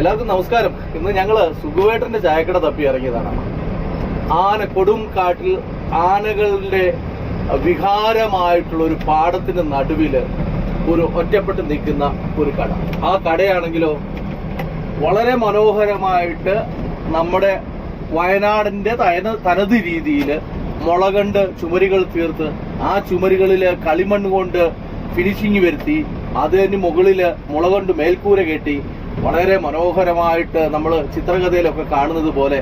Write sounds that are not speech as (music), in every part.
എല്ലാവർക്കും നമസ്കാരം. ഇന്ന് ഞങ്ങൾ സുഖുവേട്ടന്റെ ചായക്കട തപ്പി ഇറങ്ങിയതാണ്. ആന കൊടും കാട്ടിൽ ആനകളുടെ വിഹാരമായിട്ടുള്ള ഒരു പാടത്തിന്റെ നടുവിൽ ഒരു ഒറ്റപ്പെട്ട് നിൽക്കുന്ന ഒരു കട. ആ കടയാണെങ്കിലോ വളരെ മനോഹരമായിട്ട് നമ്മുടെ വയനാടിന്റെ തനത് രീതിയിൽ മുളകണ്ട് ചുമരുകൾ തീർത്ത് ആ ചുമരുകളിൽ കളിമണ്ണ് കൊണ്ട് ഫിനിഷിങ് വരുത്തി അതിന് മുകളിൽ മുളകൊണ്ട് മേൽക്കൂര കെട്ടി വളരെ മനോഹരമായിട്ട് നമ്മൾ ചിത്രകഥയിലൊക്കെ കാണുന്നത് പോലെ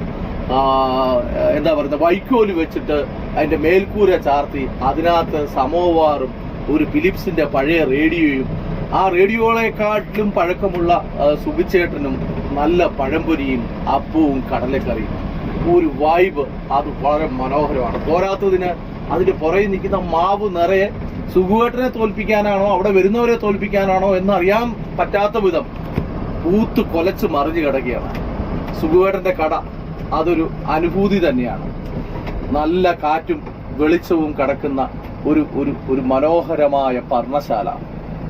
എന്താ പറയുക വൈക്കോൽ വെച്ചിട്ട് അതിന്റെ മേൽക്കൂര ചാർത്തി അതിനകത്ത് സമോവാറും ഒരു ഫിലിപ്സിന്റെ പഴയ റേഡിയോയും ആ റേഡിയോകളെക്കാട്ടിലും പഴക്കമുള്ള സുബിച്ചേട്ടനും നല്ല പഴംപൊരിയും അപ്പവും കടലക്കറിയും. ഒരു വൈബ് അത് വളരെ മനോഹരമാണ്. പോരാത്തതിന് അതിന്റെ പുറകിൽ നിൽക്കുന്ന മാവ് നിറയെ സുഖുവേട്ടനെ തോൽപ്പിക്കാനാണോ അവിടെ വരുന്നവരെ തോൽപ്പിക്കാനാണോ എന്നറിയാൻ പറ്റാത്ത വിധം പൂത്ത് കൊലച്ച് മറിഞ്ഞു കിടക്കുകയാണ്. സുഖുവേട്ടന്റെ കട അതൊരു അനുഭൂതി തന്നെയാണ്. നല്ല കാറ്റും വെളിച്ചവും കിടക്കുന്ന ഒരു ഒരു ഒരു മനോഹരമായ പർണശാല.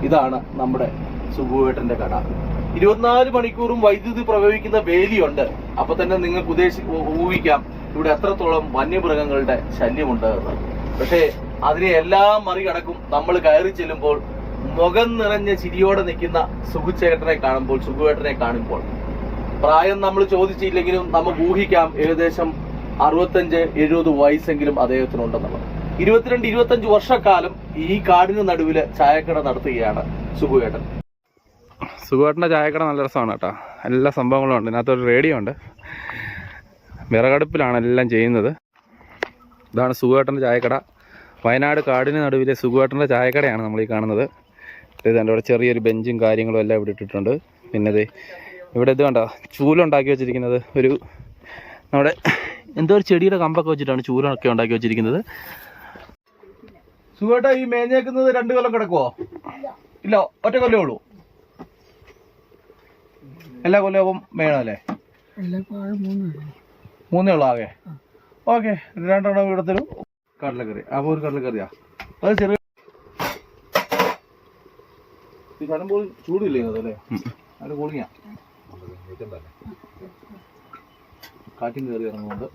ഇതാണ് നമ്മുടെ സുഖുവേട്ടന്റെ കട. ഇരുപത്തിനാല് മണിക്കൂറും വൈദ്യുതി പ്രവഹിക്കുന്ന വേലിയുണ്ട്. അപ്പൊ തന്നെ നിങ്ങൾക്ക് ഉദ്ദേശി ഊഹിക്കാം ഇവിടെ എത്രത്തോളം വന്യമൃഗങ്ങളുടെ ശല്യമുണ്ട് എന്ന്. പക്ഷേ അതിനെ എല്ലാം മറികടക്കും. നമ്മൾ കയറി ചെല്ലുമ്പോൾ മുഖം നിറഞ്ഞ ചിരിയോടെ നിൽക്കുന്ന സുഖുചേട്ടനെ കാണുമ്പോൾ സുഖുവേട്ടനെ കാണുമ്പോൾ. പ്രായം നമ്മൾ ചോദിച്ചില്ലെങ്കിലും നമുക്ക് ഊഹിക്കാം ഏകദേശം അറുപത്തഞ്ച് എഴുപത് വയസ്സെങ്കിലും അദ്ദേഹത്തിനുണ്ടെന്നുള്ളത്. ഇരുപത്തിരണ്ട് ഇരുപത്തഞ്ച് വർഷക്കാലം ഈ കാടിന് നടുവിൽ ചായക്കട നടത്തുകയാണ് സുഖുവേട്ടൻ സുഖുവേട്ടന്റെ ചായക്കട നല്ല രസമാണ് കേട്ടോ. എല്ലാ സംഭവങ്ങളും ഉണ്ട്. ഇതിനകത്തൊരു റേഡിയോ ഉണ്ട്. വിറകടുപ്പിലാണ് എല്ലാം ചെയ്യുന്നത്. ഇതാണ് സുഖുവേട്ടന്റെ ചായക്കട. വയനാട് കാടിന് നടുവിലെ സുഖുവേട്ടന്റെ ചായക്കടയാണ് നമ്മൾ ഈ കാണുന്നത്. ഇത് എന്റെ ഇവിടെ ചെറിയൊരു ബെഞ്ചും കാര്യങ്ങളും എല്ലാം ഇവിടെ ഇട്ടിട്ടുണ്ട്. പിന്നെ ഇത് ഇവിടെ ഇത് കണ്ടോ ചൂലുണ്ടാക്കി വെച്ചിരിക്കുന്നത് ഒരു നമ്മുടെ എന്തോ ഒരു ചെടിയുടെ കമ്പൊക്കെ വെച്ചിട്ടാണ് ചൂലൊക്കെ ഉണ്ടാക്കി വെച്ചിരിക്കുന്നത്. സുഖേട്ട ഈ മേഞ്ഞേക്കുന്നത് രണ്ടു കൊല്ലം കിടക്കുവോ? ഇല്ല ഒറ്റ കൊല്ലേ ഉള്ളൂ. എല്ലാ കൊല്ലവും വേണമല്ലേ മൂന്നേ ഉള്ളൂ ആകെ. ഓക്കെ രണ്ടെണ്ണം ഇവിടെ തരും. കടലക്കറി. അപ്പൊ ഒരു കടലക്കറിയാ. അത് ചെറിയ ഈ സാധനം പോലും ചൂടില്ലേ അതല്ലേ അത് കൂളിങ്ങാ കാറ്റും കയറി ഇറങ്ങുന്നുണ്ട്.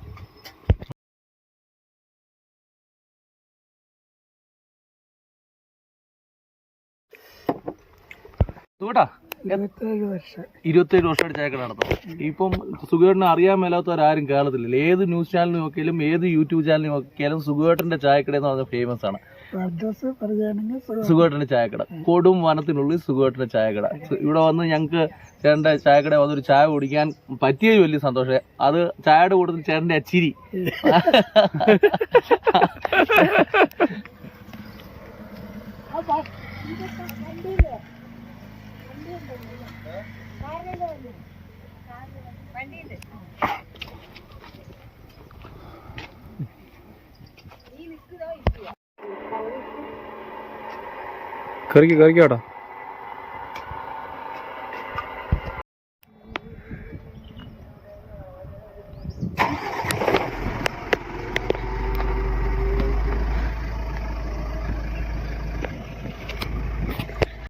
സുഖേട്ടാ ഇരുപത്തേഴ് വർഷം. ഇരുപത്തേഴ് വർഷമായിട്ട് ചായക്കട നടത്തും ഇപ്പം സുഖേട്ടനെ അറിയാൻ മേലാത്തവരാരും കേരളത്തിലില്ല ഏത് ന്യൂസ് ചാനൽ നോക്കിയാലും ഏത് യൂട്യൂബ് ചാനൽ നോക്കിയാലും സുഖേട്ടന്റെ ചായക്കട എന്ന് പറഞ്ഞാൽ ഫേമസ് ആണ്. അഡ്രസ് പറയുകയാണെങ്കിൽ സുഖം. സുഖേട്ടന്റെ ചായക്കട. കൊടും വനത്തിനുള്ളിൽ സുഖേട്ടന്റെ ചായക്കട. ഇവിടെ വന്ന് ഞങ്ങൾക്ക് ചേട്ടന്റെ ചായക്കട വന്നൊരു ചായ കുടിക്കാൻ പറ്റിയത് വലിയ സന്തോഷം. അത് ചായയുടെ കൂടുതൽ ചേട്ടന്റെ അച്ചിരി. (laughs) കറിക്ക് കറിക്ക് കേട്ടോ.